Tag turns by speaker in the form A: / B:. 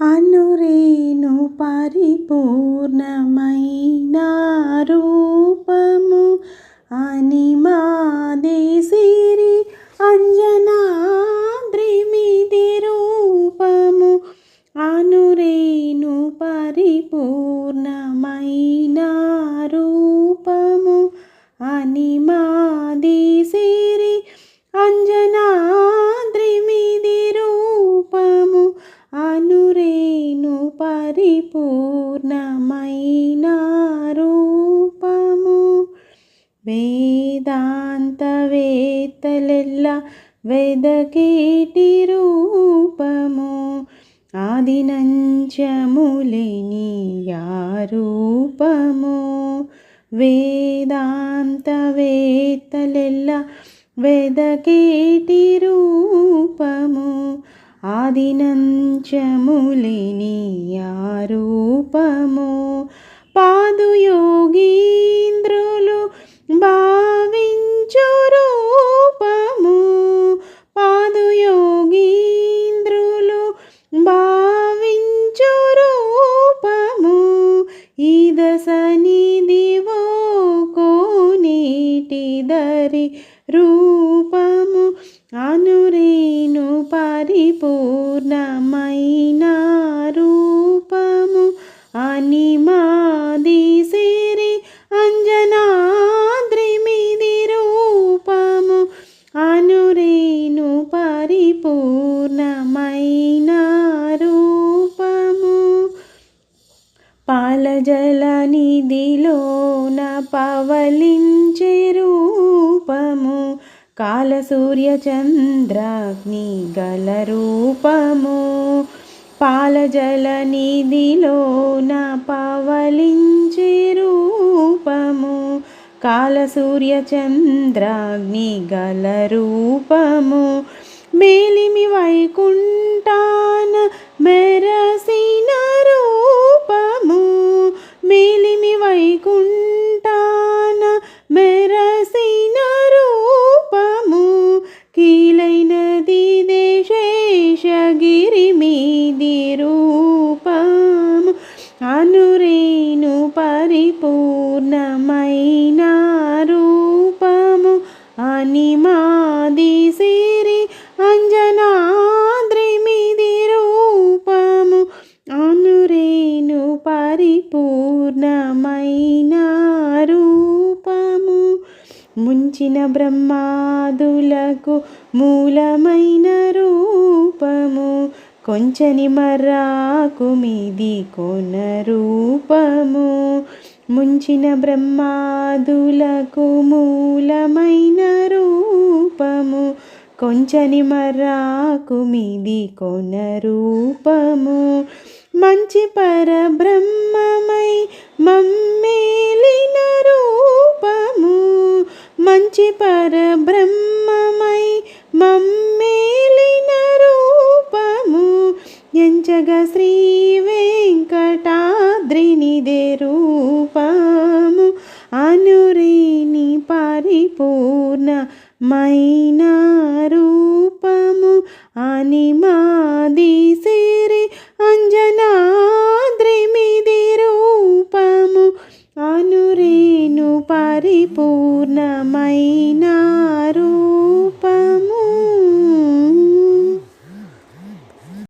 A: అనురేను పరిపూర్ణమైన రూపము అని అనిమాదేశిరి అంజనాద్రిమిది రూపము అనురేను పరిపూర్ణమైన రూపము అని అనిమాదేశిరి అనురేను పరిపూర్ణమైన రూపము. వేదాంతవేత్తలెల్ల వెదకేటి రూపము? ఆదినంచములిని యా రూపము? వేదాంతవేత్తలెల్ల వెదకేటి రూపము? ఆదినంచములిని యా రూపము పాదుయోగీంద్రులు భావించు రూపము. పాదుయోగీంద్రులు భావించు రూపము. ఈ దశనిదివో కోనేటి దరి రూపము. అనురే పూర్ణమైన రూపము అనిమాదిసిరి అంజనాద్రిమిది రూపము అనురేను పరిపూర్ణమైన రూపము. పాలజల నిధిలోన పవలించే కాలసూర్య చంద్రాగ్ని గల రూపము పాలజల నిధిలోన పవలించి రూపము కాలసూర్య చంద్రాగ్ని గల రూపము మేలిమి వైకుంఠాన అనిమాది సిరి అంజనాద్రిమిది రూపము. అనురేను పరిపూర్ణమైన రూపము. ముంచిన బ్రహ్మాదులకు మూలమైన రూపము. కొంచని మర్రాకు మీది కొన రూపము. ముంచిన బ్రహ్మాదులకు మూలమైన రూపము కొంచెని మరాకు మీది కొన రూపము. మంచి పరబ్రహ్మమై మమ్మేలిన రూపము. మంచి పరబ్రహ్మమై మమ్మేలిన రూపము. ఎంచగా శ్రీ వెంకటాద్రినిదే రూపము. అనురేణి పరిపూర్ణ మైన రూపము అని మాది సిరి అంజనాద్రిమిది రూపము. అనురేను పరిపూర్ణమైన రూపము.